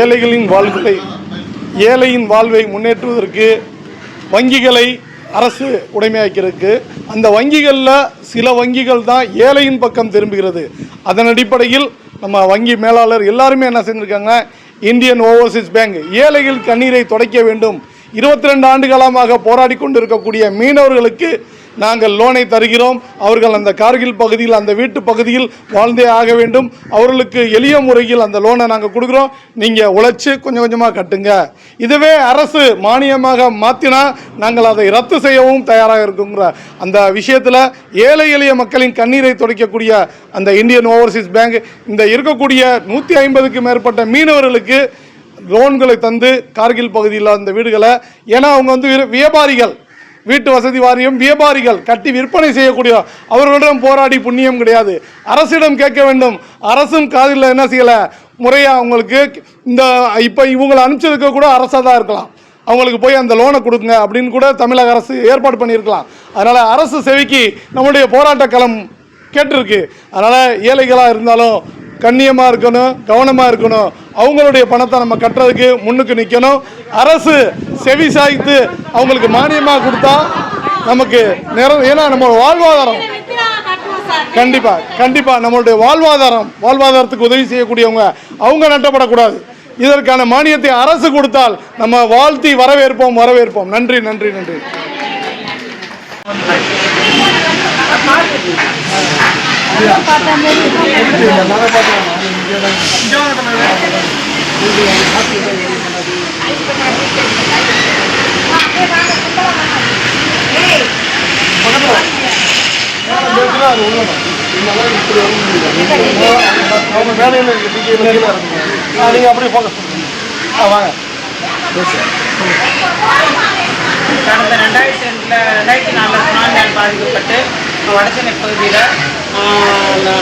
ஏழைகளின் வாழ்வுகளை ஏழையின் வாழ்வை முன்னேற்றுவதற்கு வங்கிகளை அரசு உடைமையாக்கிறதுக்கு அந்த வங்கிகளில் சில வங்கிகள் தான் ஏழையின் பக்கம் திரும்புகிறது. அதன் அடிப்படையில் நம்ம வங்கி மேலாளர் எல்லாருமே என்ன செஞ்சுருக்காங்க? இந்தியன் ஓவர்சீஸ் பேங்க் ஏழைகள் கண்ணீரை துடைக்க வேண்டும். இருபத்தி ரெண்டு ஆண்டு காலமாக போராடி கொண்டிருக்கக்கூடிய மீனவர்களுக்கு நாங்கள் லோனை தருகிறோம். அவர்கள் அந்த கார்கில் பகுதியில் அந்த வீட்டு பகுதியில் வாழ்ந்தே ஆக வேண்டும். அவர்களுக்கு எளிய முறையில் அந்த லோனை நாங்கள் கொடுக்குறோம். நீங்கள் உழைச்சி கொஞ்சம் கொஞ்சமாக கட்டுங்க. இதுவே அரசு மானியமாக மாற்றினா நாங்கள் அதை ரத்து செய்யவும் தயாராக இருக்குங்கிற அந்த விஷயத்தில் ஏழை எளிய மக்களின் கண்ணீரை துடைக்கக்கூடிய அந்த இந்தியன் ஓவர்சீஸ் பேங்க் இந்த இருக்கக்கூடிய நூற்றி ஐம்பதுக்கு மேற்பட்ட மீனவர்களுக்கு லோன்களை தந்து கார்கில் பகுதியில் அந்த வீடுகளை ஏன்னா அவங்க வந்து வியாபாரிகள். வீட்டு வசதி வாரியம் வியாபாரிகள் கட்டி விற்பனை செய்யக்கூடிய அவர்களிடம் போராடி புண்ணியம் கிடையாது. அரசிடம் கேட்க வேண்டும். அரசும் காதில் என்ன செய்யலை? முறையாக அவங்களுக்கு இந்த இப்போ இவங்களை அனுப்பிச்சதுக்கு கூட அரசாக தான் இருக்கலாம். அவங்களுக்கு போய் அந்த லோனை கொடுங்க அப்படின்னு கூட தமிழக அரசு ஏற்பாடு பண்ணியிருக்கலாம். அதனால் அரசு செவிக்கு நம்முடைய போராட்ட களம் கேட்டிருக்கு. அதனால் ஏழைகளாக இருந்தாலும் கண்ணியமாக இருக்கணும் கவனமாக இருக்கணும். அவங்களுடைய பணத்தை நம்ம கட்டுறதுக்கு முன்னுக்கு நிற்கணும் அரசு செவி சாய்த்து அவங்களுக்கு மானியமாக கொடுத்தா நமக்கு நிற ஏன்னா நம்ம வாழ்வாதாரம். கண்டிப்பாக கண்டிப்பாக நம்மளுடைய வாழ்வாதாரம் வாழ்வாதாரத்துக்கு உதவி செய்யக்கூடியவங்க அவங்க நட்டப்படக்கூடாது. இதற்கான மானியத்தை அரசு கொடுத்தால் நம்ம வாழ்த்தி வரவேற்போம் வரவேற்போம். நன்றி நன்றி நன்றி. அவங்க வேலையில் நீங்கள் அப்படியே ஃபோக்கஸ் பண்ணுங்க ஆ வாங்க கடந்த ரெண்டாயிரத்தி ரெண்டில் ரெண்டாயிரத்தி நாலில் சுனாமியால் பாதிக்கப்பட்டு வடசென்னை பகுதியில்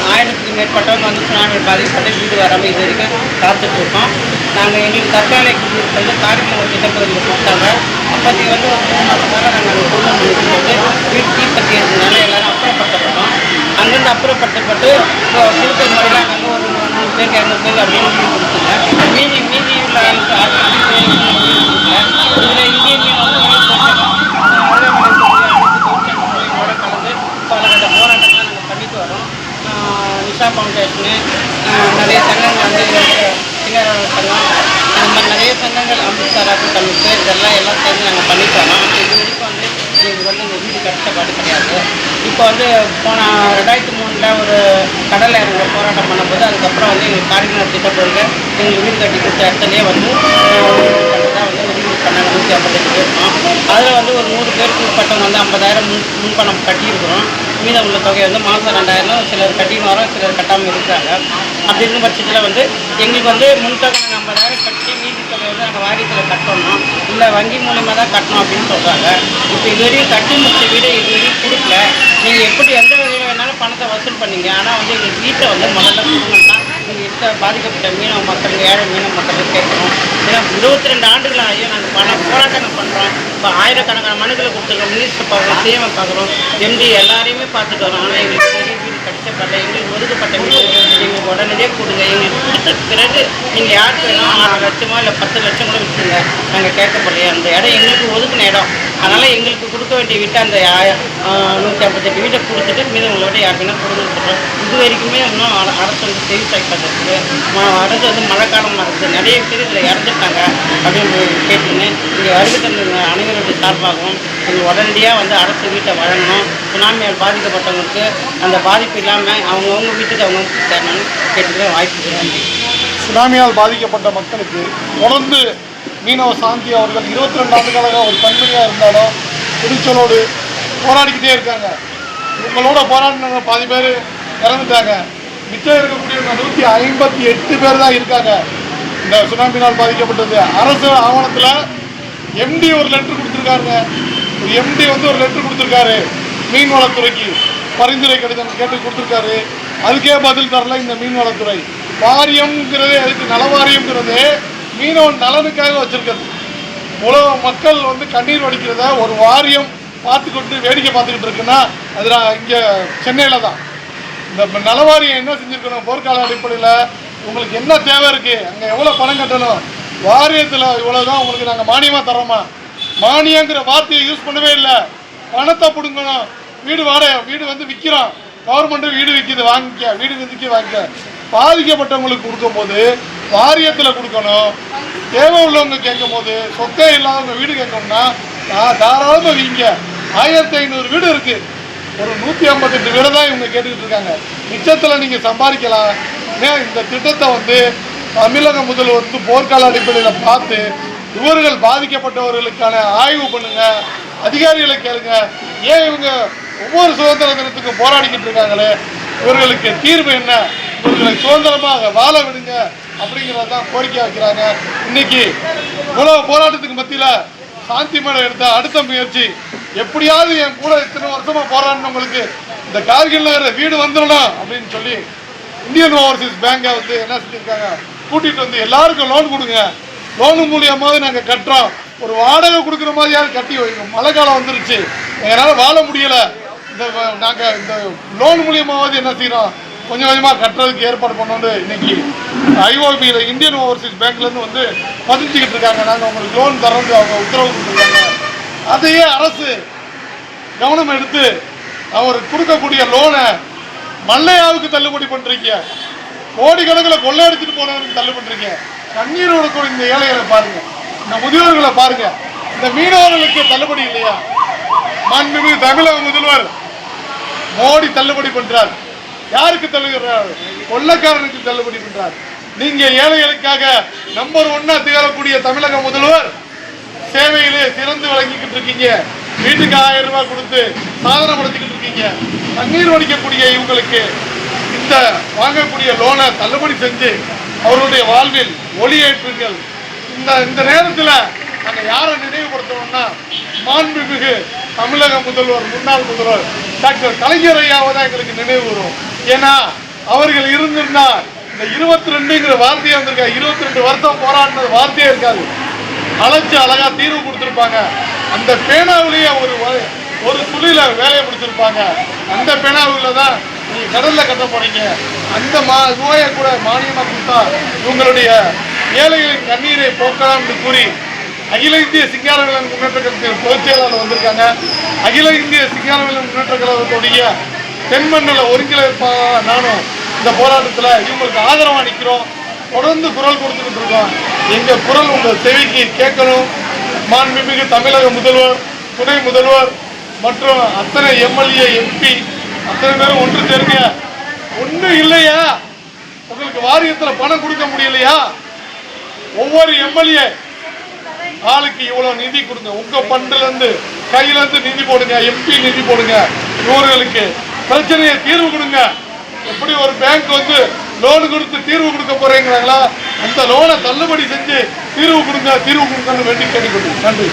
ஆயிரத்துக்கு மேற்பட்டவங்க வந்து சுனாமியால் பாதிக்கப்பட்டு வீடு வராமல் இது வரைக்கும் காத்துட்ருக்கோம் நாங்கள் எங்களுக்கு தற்காலிக குடியிருப்பு வந்து காரியம் ஒரு கொடுத்தாங்க. அப்போதைக்கு வந்து ஒரு மூணு மாதமாக நாங்கள் அந்த குடும்பம் முடிச்சுட்டு வீடு வீட்டு தீப்பத்தி இருந்ததுனால எல்லோரும் அப்புறப்படுத்தப்பட்டோம் அங்கேருந்து அப்புறப்படுத்தப்பட்டு கொடுத்த முறையில் அங்கே ஒரு நூறு பேருக்கு இரநூறு பேர் அப்படின்னு கொடுத்துருங்க மீதி மீதி உள்ள ஆட்கள் ஆட்களுக்கு வீடு கொடுக்கல. இதில் இந்திய மீன் வந்து உயிர் போட்டாங்க தொழிற்சங்கங்களோட கலந்து பலகட்ட போராட்டங்களை நாங்கள் பண்ணிட்டு வரோம் ஆஹ் நிஷா ஃபவுண்டேஷனு ஆஹ் நிறைய சங்கங்கள் வந்து சிங்கர் சங்கம் அந்த மாதிரி நிறைய சங்கங்கள் அமிர்தராக்கு கமிட்டு இதெல்லாம் எல்லாம் சேர்ந்து நாங்கள் பண்ணிட்டோம். ஆனால் இது வரைக்கும் வந்து எங்களுக்கு வந்து இந்த வீடு கட்டப்பாடு கிடையாது. இப்போ வந்து போன ரெண்டாயிரத்தி மூணில் ஒரு கடலை இறங்க போராட்டம் பண்ணும்போது அதுக்கப்புறம் வந்து எங்களுக்கு காரினர் திட்டப்பொருள் எங்களுக்கு வீடு கட்டி கொடுத்த இடத்துலயே வந்து தான் வந்து ஒரு வீடு நூற்றி ஐம்பத்தெட்டு பேர் இருக்கோம். அதில் வந்து ஒரு நூறு பேருக்கு பட்டம் வந்து ஐம்பதாயிரம் முன் முன்பணம் கட்டியிருக்கிறோம். மீதம் உள்ள தொகை வந்து மாதம் ரெண்டாயிரம் சிலர் கட்டி வரோம் சிலர் கட்டாமல் இருக்கிறாங்க. அப்படி இருக்கும் பட்சத்தில் வந்து எங்களுக்கு வந்து முன்தொகை நாங்கள் ஐம்பதாயிரம் கட்டி மீதி தொகை வந்து நாங்கள் வாரியத்தில் கட்டணும் இல்லை வங்கி மூலியமாக தான் கட்டணும் அப்படின்னு சொல்கிறாங்க இப்போ இதுவரையும் கட்டி முடிச்ச வீடு இதுவரையும் கொடுக்கல. நீங்கள் எப்படி எந்த வகையில் வேணாலும் பணத்தை வசூல் பண்ணீங்க. ஆனால் வந்து எங்கள் வீட்டை வந்து முதல்ல இருக்க பாதிக்கப்பட்ட மீனவ மக்கள் ஏழை மீனவ மக்களுக்கு கேட்குறோம். ஏன்னா இருபத்தி ரெண்டு ஆண்டுகள் ஆகியோ நாங்கள் பல போராட்டங்கள் பண்ணுறோம் இப்போ ஆயிரக்கணக்கான மனுக்களை கொடுத்துருக்கோம். மினிஸ்டர் பார்க்குறோம் சிஎம் பார்க்குறோம். எம்டி எல்லாரையுமே பார்த்துட்டு வரோம். ஆனால் எங்களுக்கு பெரிய வீடு கிடைச்சப்பட்ட எங்களுக்கு ஒதுக்கப்பட்ட மீன் எங்களுக்கு உடனடியே கொடுங்க. எங்களுக்கு கொடுத்த பிறகு நீங்கள் யாருக்கு வேணாலும் ஆறு லட்சமோ இல்லை பத்து லட்சம் கூட விட்டுருங்க நாங்கள் கேட்கப்படலையே அந்த இடம் எங்களுக்கு ஒதுக்கின இடம். அதனால் எங்களுக்கு கொடுக்க வேண்டிய வீட்டை அந்த நூற்றி ஐம்பத்தெட்டு வீட்டை கொடுத்துட்டு மீது உங்களோட விட யாருக்குன்னா இது வரைக்குமே இன்னும் அரசு வந்து செய்தி சாய்ப்பட்டிருக்கு அரசு வந்து மழை காலமாக இருக்குது. நிறைய பேர் இதில் இறந்துட்டாங்க அப்படின்னு கேட்டுன்னு இங்கே வருகை அனைவருடைய சார்பாகவும் நீங்கள் உடனடியாக வந்து அரசு வீட்டை வழங்கணும். சுனாமியால் பாதிக்கப்பட்டவங்களுக்கு அந்த பாதிப்பு இல்லாமல் அவங்கவுங்க வீட்டுக்கு அவங்க தரணும்னு கேட்டுக்கிற வாய்ப்பு நன்றி சுனாமியால் பாதிக்கப்பட்ட மக்களுக்கு தொடர்ந்து மீனவ சாந்தி அவர்கள் இருபத்தி ரெண்டு ஆண்டுகளாக ஒரு தன்மையாக இருந்தாலும் துணிச்சலோடு போராடிக்கிட்டே இருக்காங்க. உங்களோட போராடினவங்க பாதி பேர் இறந்துட்டாங்க. மிச்சம் இருக்கக்கூடியவங்க நூற்றி ஐம்பத்தி எட்டு பேர் தான் இருக்காங்க. இந்த சுனாமினால் பாதிக்கப்பட்டது. அரசு ஆவணத்தில் எம்டி ஒரு லெட்ரு கொடுத்துருக்காருங்க ஒரு எம்டி வந்து ஒரு லெட்ரு கொடுத்துருக்காரு. மீன்வளத்துறைக்கு பரிந்துரை கடிதம் கேட்டு கொடுத்துருக்காரு. அதுக்கே பதில் தரல இந்த மீன்வளத்துறை. வாரியம்ங்கிறது அதுக்கு நலவாரியம்ங்கிறது மீனவன் நலனுக்காக வச்சிருக்கிறது. உலக மக்கள் வந்து கண்ணீர் வடிக்கிறத ஒரு வாரியம் பார்த்துக்கிட்டு வேடிக்கை பார்த்துக்கிட்டு இருக்குன்னா அது நான் இங்கே சென்னையில் தான். இந்த நலவாரியம் என்ன செஞ்சுருக்கணும்? போர்க்கால அடிப்படையில் உங்களுக்கு என்ன தேவை இருக்குது அங்கே எவ்வளோ பணம் கட்டணும்? வாரியத்தில் இவ்வளோதான் உங்களுக்கு நாங்கள் மானியமாக தரோமா மானியங்கிற வார்த்தையை யூஸ் பண்ணவே இல்லை. பணத்தை பிடுங்கணும். வீடு வாடகை வீடு வந்து விற்கிறோம் கவர்மெண்ட்டு வீடு விற்கிது வாங்கிக்க. வீடு விற்கி வாங்கிக்க. பாதிக்கப்பட்டவங்களுக்கு கொடுக்கும்போது வாரியத்தில் கொடுக்கணும். தேவை உள்ளவங்க கேட்கும் போது இல்லாதவங்க வீடு கேட்கணும்னா நான் தாராளமாக வீங்க. ஆயிரத்தி ஐநூறு வீடு இருக்குது ஒரு நூற்றி ஐம்பத்தெட்டு வீடு தான் இவங்க கேட்டுக்கிட்டு இருக்காங்க. மிச்சத்தில் நீங்கள் சம்பாதிக்கலாம். ஏன் இந்த திட்டத்தை வந்து தமிழக முதல்வர் வந்து போர்க்கால அடிப்படையில் பார்த்து இவர்கள் பாதிக்கப்பட்டவர்களுக்கான ஆய்வு பண்ணுங்க. அதிகாரிகளை கேளுங்க. ஏன் இவங்க ஒவ்வொரு சுதந்திர தினத்துக்கும் போராடிக்கிட்டு இருக்காங்களே? இவர்களுக்கு தீர்வு என்ன? இவர்களை சுதந்திரமாக வாழ விடுங்க அப்படிங்கிறத தான் கோரிக்கை வைக்கிறாங்க. இன்னைக்கு உலக போராட்டத்துக்கு மத்தியில் சாந்தி மேடம் எடுத்த அடுத்த முயற்சி எப்படியாவது என் கூட இத்தனை வருஷமாக போராடினவங்களுக்கு இந்த கார்கில் நகர வீடு வந்துடணும் அப்படின்னு சொல்லி இந்தியன் ஓவர்சீஸ் பேங்கை வந்து என்ன செஞ்சிருக்காங்க? கூட்டிகிட்டு வந்து எல்லாருக்கும் லோன் கொடுங்க. லோனு மூலியமாவது நாங்கள் கட்டுறோம். ஒரு வாடகை கொடுக்குற மாதிரியாவது கட்டி வைங்க. மழை காலம் வந்துருச்சு. எங்களால் வாழ முடியலை. இந்த நாங்கள் இந்த லோன் மூலியமாவது என்ன செய்கிறோம் கொஞ்சம் கொஞ்சமாக கட்டுறதுக்கு ஏற்பாடு பண்ணோன்னு இன்னைக்கு ஐஓபியில் இந்தியன் ஓவர்சீஸ் பேங்க்லேருந்து வந்து பதிச்சுக்கிட்டு இருக்காங்க. நாங்கள் உங்களுக்கு லோன் தரோன்னு அவங்க உத்தரவு கொடுத்துருக்காங்க. அதையே அரசு கவனம் எடுத்து அவர் கொடுக்கக்கூடிய லோனை மல்லையாவுக்கு தள்ளுபடி பண்ணுறீங்க கோடிக்கணக்கில் கொள்ளையடிச்சிட்டு போனவனுக்கு தள்ளு பண்றீங்க. கண்ணீர் கொடுக்கும் இந்த ஏழைகளை பாருங்கள் இந்த முதியோர்களை பாருங்கள் இந்த மீனவர்களுக்கு தள்ளுபடி இல்லையா? மாண்புமிகு தமிழக முதல்வர் மோடி தள்ளுபடி பண்ணுறார் யாருக்கு தள்ளுகிறார்? கொள்ளக்காரனுக்கு தள்ளுபடி பண்றார். நீங்க ஏழைகளுக்காக நம்பர் ஒன்னா திகழக்கூடிய தமிழக முதல்வர் சேவையிலே சிறந்து வழங்கிக்கிட்டு இருக்கீங்க. வீட்டுக்கு ஆயிரம் ரூபாய் கொடுத்து சாதனை படுத்திக்கிட்டு இருக்கீங்க. தண்ணீர் வடிக்கக்கூடிய இவங்களுக்கு இந்த வாங்கக்கூடிய லோனை தள்ளுபடி செஞ்சு அவருடைய வாழ்வில் ஒளியேற்றுங்கள் இந்த இந்த நேரத்தில் நாங்கள் யாரை நினைவுபடுத்தணும்னா மாண்புமிகு தமிழக முதல்வர் முன்னாள் முதல்வர் டாக்டர் கலைஞர் ஐயாவை தான் எங்களுக்கு நினைவு வரும் ஏன்னா அவர்கள் இருந்திருந்தா இந்த இருபத்தி ரெண்டுங்கிற வார்த்தையே வந்திருக்கா இருபத்தி ரெண்டு வருஷம் போராடினது வார்த்தையே இருக்காது. அழைச்சி அழகா தீர்வு கொடுத்துருப்பாங்க. அந்த பேனாவிலேயே ஒரு ஒரு துளியில வேலையை முடிச்சிருப்பாங்க. அந்த பேனாவில் தான் நீங்க கடல்ல கட்ட போறீங்க. அந்த மா நோயை கூட மானியமா கொடுத்தா உங்களுடைய ஏழைகளின் கண்ணீரை போக்கலாம் என்று கூறி அகில இந்திய சிங்காரவேலன் முன்னேற்ற கழகத்தின் பொதுச் செயலாளர் வந்திருக்காங்க. அகில இந்திய சிங்காரவேலன் முன்னேற்ற கழகத்துடைய தென்மண்டல ஒருங்கிணைப்பா நானும் இந்த போராட்டத்தில் இவங்களுக்கு ஆதரவாக நிற்கிறோம் தொடர்ந்து குரல் கொடுத்துக்கிட்டு இருக்கோம். எங்கள் குரல் உங்கள் செவிக்கு கேட்கணும். மாண்புமிகு தமிழக முதல்வர் துணை முதல்வர் மற்றும் அத்தனை எம்எல்ஏ எம்பி அத்தனை பேரும் ஒன்று சேருங்க ஒன்றும் இல்லையா? உங்களுக்கு வாரியத்தில் பணம் கொடுக்க முடியலையா? ஒவ்வொரு எம்எல்ஏ ஆளுக்கு இவ்வளோ நிதி கொடுங்க. உங்கள் பண்டிலேருந்து கையிலேருந்து நிதி போடுங்க. எம்பி நிதி போடுங்க. இவர்களுக்கு பிரச்சனையை தீர்வு கொடுங்க. எப்படி ஒரு பேங்க் வந்து லோன் கொடுத்து தீர்வு கொடுக்க போறீங்களா அந்த லோனை தள்ளுபடி செஞ்சு தீர்வு கொடுங்க தீர்வு கொடுங்கன்னு வேண்டி கேட்டுக்கொண்டு நன்றி.